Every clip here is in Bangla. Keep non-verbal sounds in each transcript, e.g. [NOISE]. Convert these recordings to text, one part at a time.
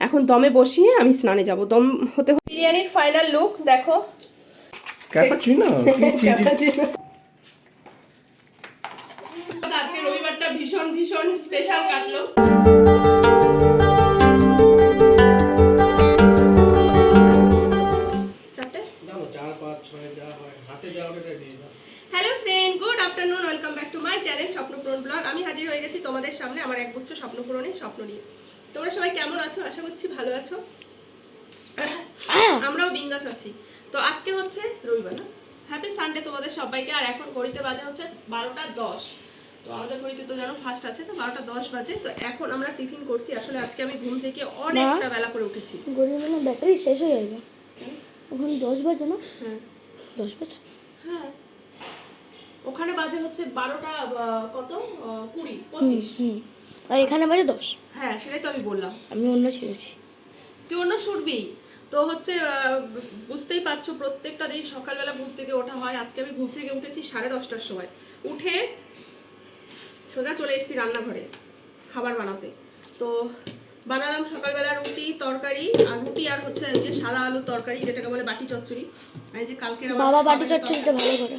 এখন দমে বসিয়ে আমি স্নানে যাব। দম হতে হতে- বিরিয়ানির ফাইনাল লুক দেখো। [LAUGHS] আজকে রবিবারটা ভীষণ ভীষণ স্পেশাল কাটলো। হয়। Hello friend good afternoon welcome back to my channel Swapnapuran blog আমি হাজির হয়ে গেছি তোমাদের সামনে আমার এক গুচ্ছ স্বপ্নপূরণে স্বপ্ন নিয়ে। তোমরা সবাই কেমন আছো? আশা করছি ভালো আছো। [COUGHS] আমরাও বিন্দাস আছি। তো আজকে হচ্ছে রবিবার না? হ্যাপি সানডে তোমাদের সবাইকে। আর এখন ঘড়িতে বাজে হচ্ছে বারোটা দশ। তো আমাদের ঘড়িতে তো জানো ফার্স্ট আছে তো বারোটা দশ বাজে। তো এখন আমরা টিফিন করছি। আসলে আজকে আমি ঘুম থেকে অনেকটা বেলা করে উঠেছি। গরিব মানে ব্যাটারি শেষ হয়ে যাবে এখন দশ বাজে না? হ্যাঁ। দশ বাজে? হ্যাঁ। ওখানে বাজে হচ্ছে বারোটা কত? কুড়ি পঁচিশ। আর এখানে বাজে দশ। হ্যাঁ সেটাই তো আমি বললাম। আমি অন্য ছেড়েছি। তুই অন্য শুটবি তো হচ্ছে বুঝতেই পারছ প্রত্যেকটা দিন সকালবেলা ঘুম থেকে ওঠা হয়। আজকে আমি ঘুম থেকে উঠেছি সাড়ে দশটার সময়। উঠে সোজা চলে এসেছি রান্নাঘরে খাবার বানাতে। তো বানালাম সকালবেলা রুটি তরকারি আর রুটি আর হচ্ছে এই যে সাদা আলু তরকারি যেটাকে বলে বাটি চচ্চড়ি। আর এই যে কালকে বাবা বাটি চচ্চড়িটা ভালো করে।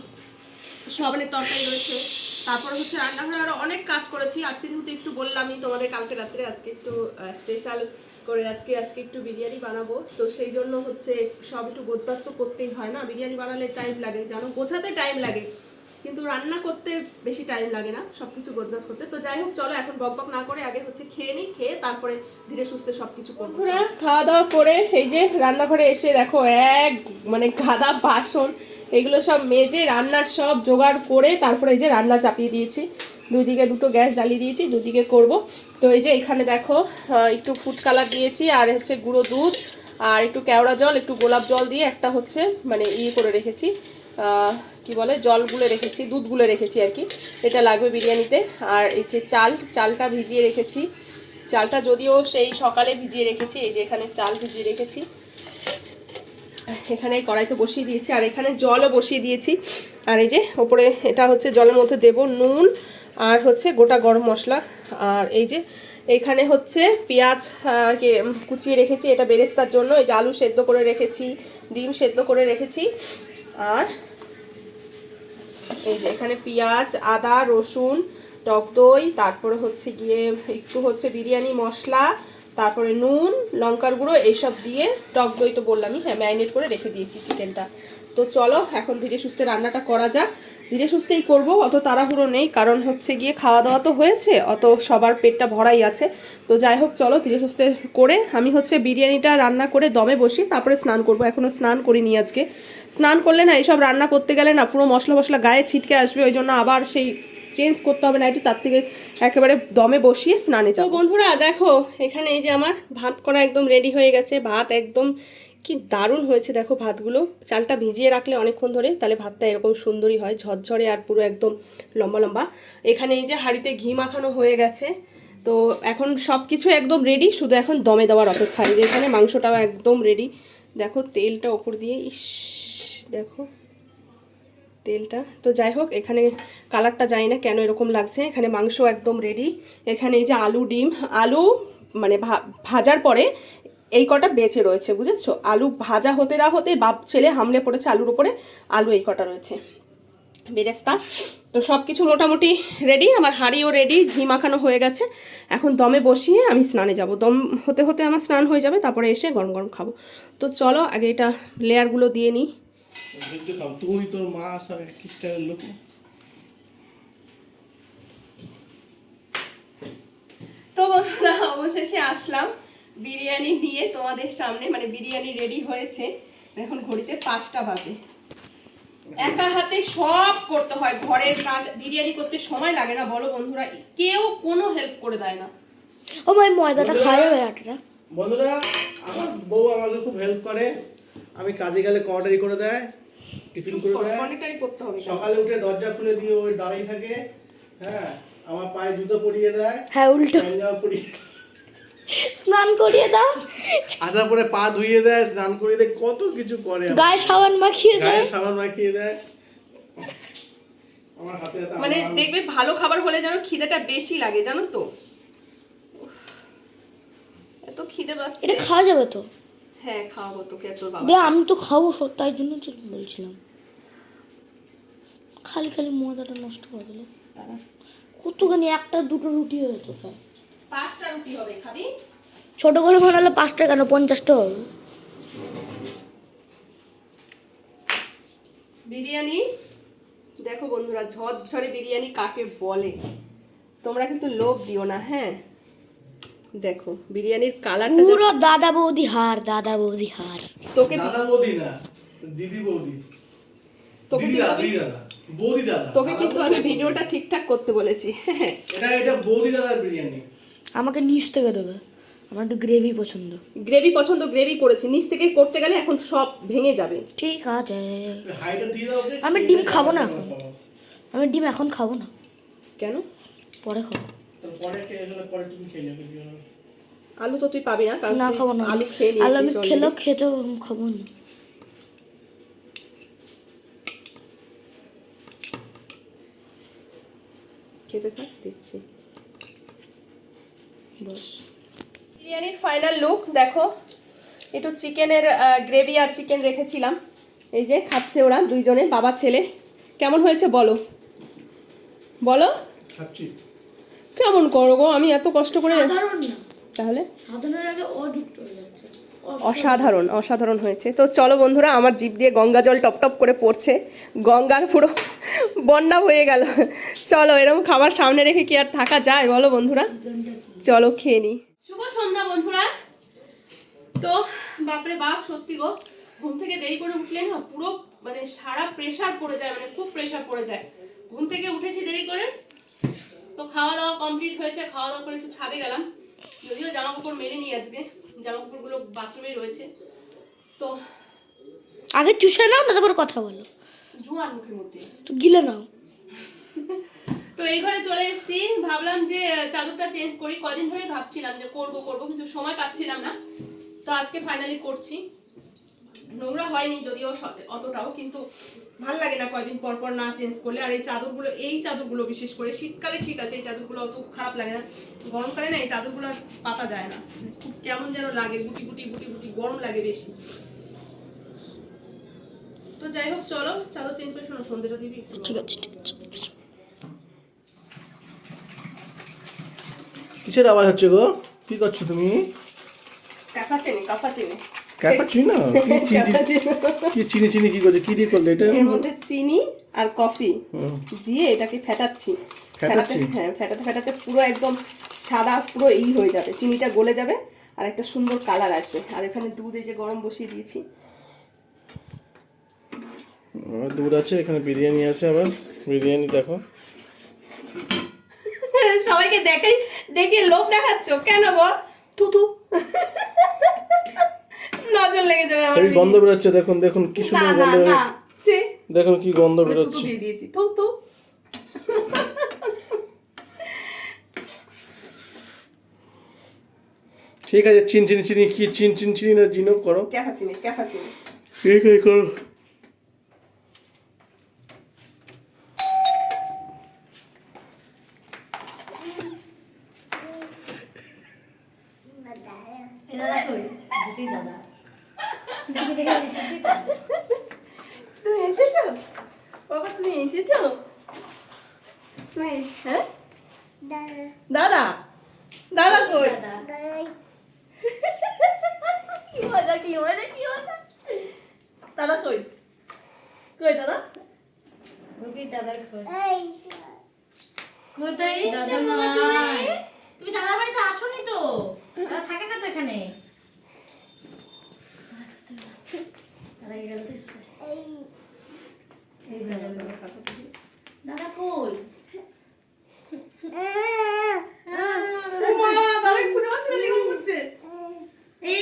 সবনের তরকারি রয়েছে। তারপর হচ্ছে রান্নাঘরে আরও অনেক কাজ করেছি। আজকে যেহেতু একটু বললামই তোমাদের কালকে রাত্রে, আজকে একটু স্পেশাল করে আজকে আজকে একটু বিরিয়ানি বানাবো। তো সেই জন্য হচ্ছে সব একটু গোছগাছ তো করতেই হয় না। বিরিয়ানি বানালে টাইম লাগে, জানো? গোছাতে টাইম লাগে। কিন্তু রান্না করতে বেশি টাইম লাগে না সব কিছু গোছগাছ করতে। তো যাই হোক, চলো এখন বক বক না করে আগে হচ্ছে খেয়ে নিই, খেয়ে তারপরে ধীরে সুস্থে সবকিছু করব। খাওয়া দাওয়া করে এই যে রান্নাঘরে এসে দেখো, এক মানে গাদা বাসন এগুলো সব মেজে রান্নার সব জোগাড় করে তারপরে এই যে রান্না চাপিয়ে দিয়েছি। দুদিকে দুটো গ্যাস জ্বালিয়ে দিয়েছি, দুদিকে করব। তো এই যে এখানে দেখো একটু ফুড কালার দিয়েছি, আর হচ্ছে গুঁড়ো দুধ, আর একটু কেওড়া জল, একটু গোলাপ জল দিয়ে একটা হচ্ছে মানে ইয়ে করে রেখেছি কি বলে জল গুলে রেখেছি দুধ গুলে রেখেছি আর কি। এটা লাগবে বিরিয়ানিতে। আর এই যে চাল, চালটা ভিজিয়ে রেখেছি। চালটা যদিও সেই সকালে ভিজিয়ে রেখেছি, এই যে এখানে চাল ভিজিয়ে রেখেছি। এখানে কড়াইতে বসিয়ে দিয়েছি, আর এখানে জলও বসিয়ে দিয়েছি। আর এই যে ওপরে এটা হচ্ছে জলের মধ্যে দেব নুন আর হচ্ছে গোটা গরম মশলা। আর এই যে এখানে হচ্ছে পেঁয়াজ কে কুচিয়ে রেখেছি, এটা বেরেস্তার জন্য। এই যে আলু সেদ্ধ করে রেখেছি, ডিম সেদ্ধ করে রেখেছি। আর এই যে এখানে পেঁয়াজ, আদা, রসুন, টক দই, তারপরে হচ্ছে গিয়ে একটু হচ্ছে বিরিয়ানি মশলা তারপরে নুন, লঙ্কার গুঁড়ো, এইসব দিয়ে টক দই তো বললামই হ্যাঁ ম্যারিনেট করে রেখে দিয়েছি চিকেনটা। তো চলো, এখন ধীরে সুস্থে রান্নাটা করা যাক। ধীরে সুস্থেই করব, অত তাড়াহুড়ো নেই, কারণ হচ্ছে গিয়ে খাওয়া দাওয়া তো হয়েছে, অত সবার পেটটা ভরাই আছে। তো যাই হোক, চলো, ধীরে সুস্থে করে আমি হচ্ছে বিরিয়ানিটা রান্না করে দমে বসি, তারপরে স্নান করব। এখনও স্নান করিনি আজকে। স্নান করলে না, এইসব রান্না করতে গেলে না, পুরো মশলা মশলা গায়ে ছিটকে আসবে, ওই জন্য আবার সেই চেঞ্জ করতে হবে না একটু তার থেকে একেবারে দমে বসিয়ে স্নানে যাব। বন্ধুরা দেখো এখানে এই যে আমার ভাত করা একদম রেডি হয়ে গেছে। ভাত একদম কি দারুণ হয়েছে দেখো ভাতগুলো। চালটা ভিজিয়ে রাখলে অনেকক্ষণ ধরে তাহলে ভাতটা এরকম সুন্দরই হয় ঝরঝরে আর পুরো একদম লম্বা লম্বা। এখানে এই যে হাঁড়িতে ঘি মাখানো হয়ে গেছে। তো এখন সব কিছু একদম রেডি শুধু এখন দমে দেওয়ার অপেক্ষা এখানে মাংসটাও একদম রেডি দেখো তেলটা ওপর দিয়ে ইস দেখো। তেলটা। তো যাই হোক, এখানে কালারটা জানি না কেন এরকম লাগছে। এখানে মাংস একদম রেডি এখানে এই যে আলু, ডিম, আলু মানে ভাজার পরে এই কটা বেঁচে রয়েছে, বুঝেছ? আলু ভাজা হতে না হতে বাপ ছেলে হামলে পড়েছে আলুর উপরে, আলু এই কটা রয়েছে। বেরেস্তা। তো সব কিছু মোটামুটি রেডি আমার হাঁড়িও রেডি ঘি মাখানো হয়ে গেছে। এখন দমে বসিয়ে আমি স্নানে যাব। দম হতে হতে আমার স্নান হয়ে যাবে, তারপরে এসে গরম গরম খাব। তো চলো, আগে এটা লেয়ারগুলো দিয়ে নিই। খাও তুই তোর মা সব একই স্টাইলের লোক তো বন্ধুরা অবশেষে আসলাম। বিরিয়ানি নিয়ে তোমাদের সামনে মানে বিরিয়ানি রেডি হয়েছে। এখন ঘড়িতে পাঁচটা বাজে। একা হাতে সব করতে হয় ঘরের কাজ বিরিয়ানি করতে সময় লাগে না। বলো বন্ধুরা কেউ কোনো হেল্প করে দেয় না। ও মাই ময়দাটা খাওয়া যাবে বন্ধুরা আমার বউ আমাকে খুব হেল্প করে। আমি কাজে গেলে কর্ডারি করে দেয় টিফিন করে দেয়। অনেকটাই করতে হবে। সকালে উঠে দরজা খুলে দিয়ে ওই দাঁড়িয়ে থাকে হ্যাঁ আমার পায়ে জুতো পরিয়ে দেয় হ্যাঁ উল্টো। পরিয়ে স্নান করিয়ে দাও। আসার পরে পা ধুইয়ে দেয় স্নান করিয়ে দেয় কত কিছু করে। গায়ে সাবান মাখিয়ে গায়ে দেয় সাবান মাখিয়ে দেয়। আমার হাতে হাতে মানে দেখবে ভালো খাবার হলে যেন খিদেটা বেশি লাগে জানো তো? এত খিদে পাচ্ছে। এটা খাওয়া যাবে তো? হ্যাঁ খাওয়াবো তোকে তোর বাবা দে আমি তো খাব তাই জন্য তো বলছিলাম। খালি খালি ময়দাটা নষ্ট করে দিল। কতখানি একটা দুটো রুটি হয়েছে প্রায়। পাঁচটা রুটি হবে খাবি? ছোট করে বানালে পাঁচটা কেন? পঞ্চাশটা হবে। বিরিয়ানি? দেখো বন্ধুরা ঝরঝরে বিরিয়ানি কাকে বলে? তোমরা কিন্তু লোভ দিও না হ্যাঁ? দেখো বিরিয়ানির কালারটা পুরো দাদা বৌদি হার দাদা বৌদি হার। তোকে দাদা বৌদি না দিদি বৌদি। তোকে দিদি দাদা বৌদি দাদা। তোকে কিন্তু আমি ভিডিওটা ঠিকঠাক করতে বলেছি। হ্যাঁ এটা এটা বৌদি দাদার বিরিয়ানি। আমাকে নিচ থেকে দেবে। আমার একটু গ্রেভি পছন্দ। গ্রেভি পছন্দ গ্রেভি করেছি। নিচ থেকে করতে গেলে এখন সব ভেঙে যাবে। ঠিক আছে। হাইটা দিয়ে দাও ওকে, আমি ডিম খাব না এখন। আমি ডিম এখন খাব না। কেন? পরে খাব। তারপরে খেয়ে গেলে পরে তুমি খেয়ে নেবে আলু তো তুই পাবি না কারণ না খাব না। আলু খেয়ে আলু আমি। খেলেও খেতেও খাব না। খেতে থাক দিচ্ছি। বস। বিরিয়ানির ফাইনাল লুক দেখো। একটু চিকেনের গ্রেভি আর চিকেন রেখেছিলাম। এই যে খাচ্ছে ওরা দুইজনে বাবা ছেলে। কেমন হয়েছে বলো? বলো? খাচ্ছি। কেমন করো গো? আমি এত কষ্ট করে তাহলে? অসাধারণ। অসাধারণ হয়েছে। তো চলো বন্ধুরা আমার জিভ দিয়ে গঙ্গা জল টপ টপ করে পড়ছে। গঙ্গার পুরো বন্যা হয়ে গেল। চলো এরকম খাবার সামনে রেখে কি আর থাকা যায় বলো বন্ধুরা? চলো খেয়ে নি। শুভ সন্ধ্যা বন্ধুরা। তো বাপরে বাপ সত্যি গো ঘুম থেকে দেরি করে উঠলে না পুরো মানে সারা প্রেশার পড়ে যায় মানে খুব প্রেশার পড়ে যায়। ঘুম থেকে উঠেছি দেরি করে। তো খাওয়া দাওয়া কমপ্লিট হয়েছে খাওয়া দাওয়া করে একটু ছাদে গেলাম। যদিও জামা কাপড় মেলেনি আজকে জামা কাপড়গুলো বাথরুমেই রয়েছে। তো আগে চুষে নাও না তারপর কথা বলো। জুয়ার মুখের মধ্যে। তো গিলে নাও। [LAUGHS] তো এই ঘরে চলে এসেছি। ভাবলাম যে চাদরটা চেঞ্জ করি। কদিন ধরেই ভাবছিলাম যে করব করব কিন্তু সময় পাচ্ছিলাম না। তো আজকে ফাইনালি করছি। নোংরা হয়নি যদিও অতটাও কিন্তু ভালো লাগে না কয়দিন পর পর না চেঞ্জ করলে। আর এই চাদরগুলো এই চাদরগুলো বিশেষ করে শীতকালে ঠিক আছে এই চাদরগুলো অত খারাপ লাগে না। গরমকালে না এই চাদরগুলো আর পাতা যায় না। খুব কেমন যেন লাগে গুটি গুটি গুটি গুটি গরম লাগে বেশি। তো যাই হোক চলো চাদর চেঞ্জ করে শোনো সন্ধ্যেটা দিবি। ঠিক আছে ঠিক আছে কিসের আওয়াজ হচ্ছে গো? কি করছ তুমি? কাকা চেনে কাকা চেনে। ক্যাপা চিনি না? [LAUGHS] কি চিনি? চিনি। কি করছে কি দিয়ে করলে এটা? এর মধ্যে চিনি আর কফি দিয়ে এটাকে ফেটাচ্ছি? ফেটাতে হ্যাঁ ফেটাতে ফেটাতে পুরো একদম সাদা পুরো এই হয়ে যাবে। চিনিটা গলে যাবে আর একটা সুন্দর কালার আসবে। আর এখানে দুধ এই যে গরম বসিয়ে দিয়েছি। দুধ আছে এখানে বিরিয়ানি আছে আবার। বিরিয়ানি দেখো। সবাইকে দেখাই দেখে লোভ দেখাচ্ছ? কেন গো? থুথু নজর লেগে যাবে আমার হেভি গন্ধ বেরোচ্ছে দেখুন দেখুন কি সুন্দর গন্ধ না। বেরোচ্ছে। ছে। দেখুন কি গন্ধ বেরোচ্ছে। দিয়ে দিয়েছি। থু থু। ঠিক আছে চিন চিনি চিনি কি চিন চিন চিনি না জিনো করো। ক্যাফা চিনি ক্যাফা চিনি। ঠিক আছে করো। তুমি এসেছ বাবা তুমি এসেছ তুমি হ্যাঁ দাদা দাদা কই? কি মজা কি মজা কি মজা দাদা কই? কই দাদা? কোথায় বাবা তুমি? তুমি দাদার বাড়িতে আসোনি তো? দাদা থাকে না তো এখানে? দাদা এই। কই?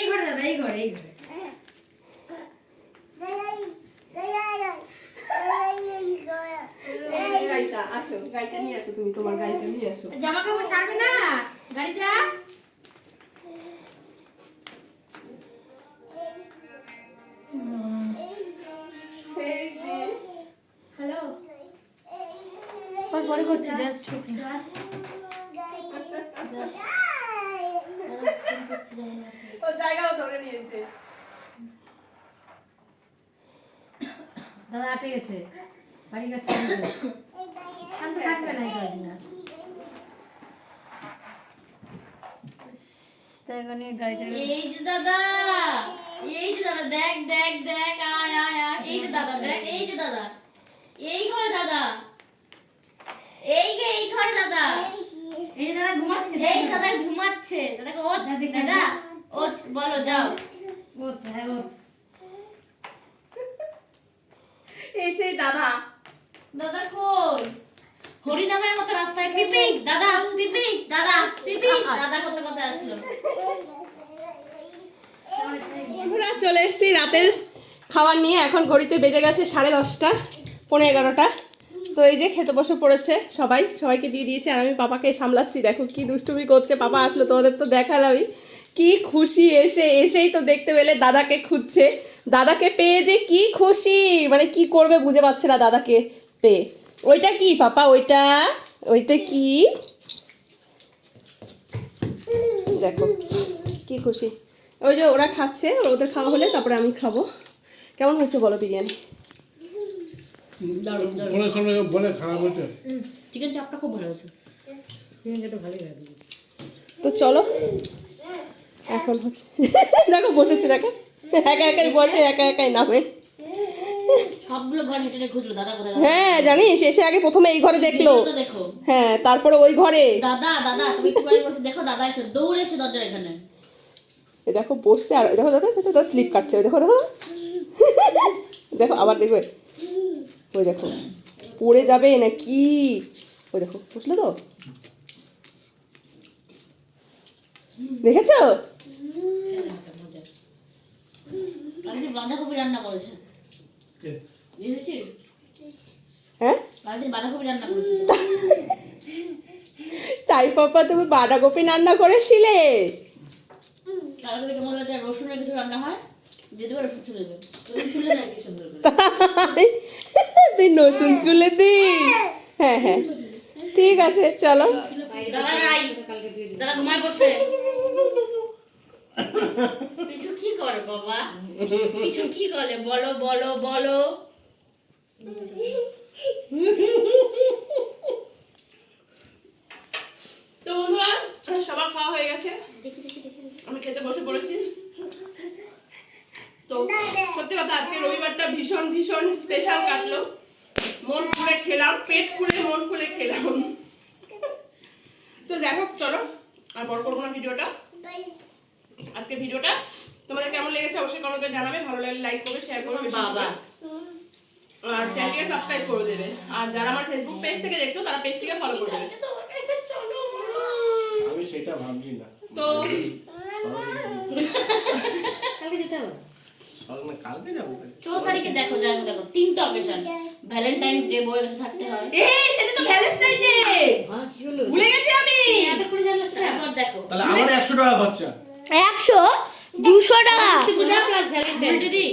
ঘরে দাদা এই ঘরে এই ঘরে। আসো গাড়িটা নিয়ে আসো তুমি তোমার গাড়িটা নিয়ে আসো। জামা কাপড় ছাড়বে না? গাড়িটা? ও জায়গাও ধরে নিয়েছে। দাদা আটে গেছে। বাড়ি গেছে থাকবে না এই এই যে দাদা এই যে দাদা দেখ দেখ দেখ আয় আয় আয়। এই যে দাদা দেখ এই যে দাদা। এই ঘরে দাদা। এই গে এই ঘরে দাদা এই যে দাদা ঘুমাচ্ছে এই দাদা ঘুমাচ্ছে। দাদাকে ও দাদা ও বলো যাও। ও হ্যাঁ ও এই সেই দাদা। দাদা কই? হরিনামের মতো রাস্তায় পিপি দাদা পিপি দাদা। পিপি দাদা কত কথা আসলো? বন্ধুরা চলে এসেছি রাতের খাবার নিয়ে। এখন ঘড়িতে বেজে গেছে সাড়ে দশটা পনেরো এগারোটা। তো এই যে খেতে বসে পড়েছে সবাই, সবাইকে দিয়ে দিয়েছে আর আমি পাপাকে সামলাচ্ছি। দেখো কি দুষ্টুমি করছে, পাপা আসলো, তোমাদের তো দেখালামই। কি খুশি এসে, এসেই তো দেখতে পেলে দাদাকে খুঁজছে। দাদাকে পেয়ে যে কি খুশি মানে কি করবে বুঝে পাচ্ছে না দাদাকে পেয়ে। ওইটা কি পাপা, ওইটা ওইটা কি? দেখো, কি খুশি। ওই যে ওরা খাচ্ছে, ওদের খাওয়া হলে তারপরে আমি খাব। কেমন হয়েছে বলো বিরিয়ানি? সঙ্গে বলে খারাপ হয়েছে। চিকেন চাপটা খুব ভালো হয়েছে। চিকেন চাপটা ভালোই লাগে তো চলো। এখন হচ্ছে দেখো বসেছে দেখো। একা একাই বসে একা একাই নামে। হ্যাঁ জানিস এসে আগে প্রথমে এই ঘরে দেখল। হ্যাঁ তারপরে ওই ঘরে। দাদা দাদা তুমি দেখো দাদা এসে দৌড়ে এসে দরজার এখানে। দেখো বসছে আর দেখো দাদা দেখো দাদা স্লিপ কাটছে। ওই দেখো দেখো। দেখো আবার দেখবে। ওই দেখো পড়ে যাবে না কি ওই দেখো বুঝলো তো? দেখেছ? বাঁধাকপি রান্না করেছে। হ্যাঁ? বাঁধাকপি রান্না করেছে। তাই পাপা তুমি বাঁধাকপি রান্না করেছিলে? মনে রসুনের কিছু রান্না হয় যদি রসুন চলে যাবে। রসুন চলে যায় কি সুন্দর? তাই? তুই নসুন চুলে দি। হ্যাঁ হ্যাঁ। ঠিক আছে চলো। দাদা নাই দাদা ঘুমায় পড়ছে। [LAUGHS] পিছু কি করে বাবা? পিছু কি করে? বলো বলো বলো তো বন্ধুরা সবার খাওয়া হয়ে গেছে আমি খেতে বসে পড়েছি তো সত্যি কথা আজকে রবিবারটা ভীষণ ভীষণ স্পেশাল কাটলো মন খুলে খেলাম পেট খুলে মন খুলে খেলাম তো দেখো চলো আর বড় করব না ভিডিওটা আজকে ভিডিওটা তোমাদের কেমন লেগেছে অবশ্যই কমেন্ট করে জানাবে। ভালো লাগলে লাইক করবে শেয়ার করবে বাবা। আর চ্যানেলটিকে সাবস্ক্রাইব করে দেবে। আর যারা আমার ফেসবুক পেজ থেকে দেখছ তারা পেজটিকে ফলো করে দেবে। আমি সেটা ভাবছি না। তো কালকে যেতে হবে? কালকে যাব তাই। তারিখে দেখো যাই দেখো তিনটা অকেশন ভ্যালেন্টাইন্স ডে বইয়ের কাছে থাকতে হয়। এই সেটা তো ভ্যালেন্টাইন ডে কি হলো? ভুলে গেছি আমি! এত করে জানলে সেটা? একবার দেখো তাহলে আমার একশো টাকা খরচা। একশো? দুশো টাকা। ভ্যালেন্টাইন দিদি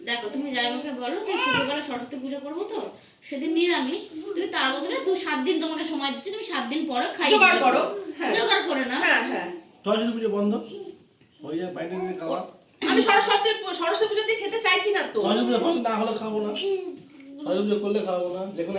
দেখো তুমি যাই মুখে বলো যে শুক্রবেলা সরস্বতী পুজো করব তো সেদিন নিরামিষ। তুমি তার বদলে দু সাত দিন তোমাকে সময় দিচ্ছি তুমি সাত দিন পরে খাই জোগাড় করো। হ্যাঁ। জোগাড় করে না হ্যাঁ হ্যাঁ। সরস্বতী পুজো বন্ধ? হয়ে যায় বাইরে খাওয়া। আমি সরস্বতী সরস্বতী দিন খেতে চাইছি না তো। সরস্বতী পুজো না হলে খাব না। সরস্বতী পুজো করলে খাব না। যে কোনো